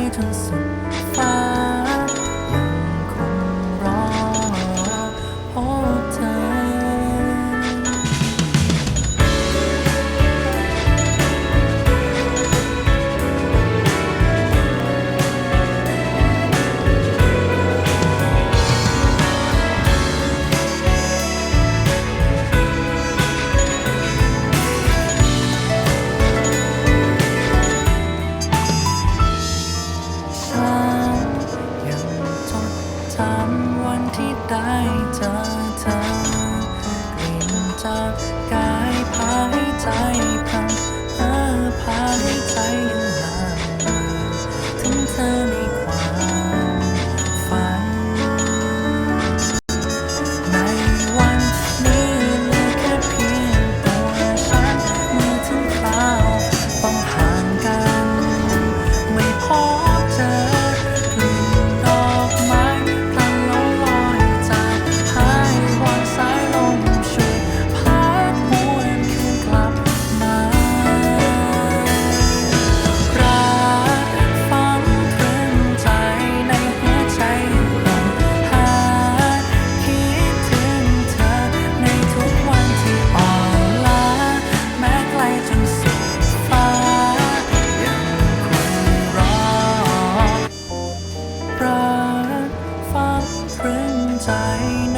I don't so far ามวันที่ได้เจอเธอ ใย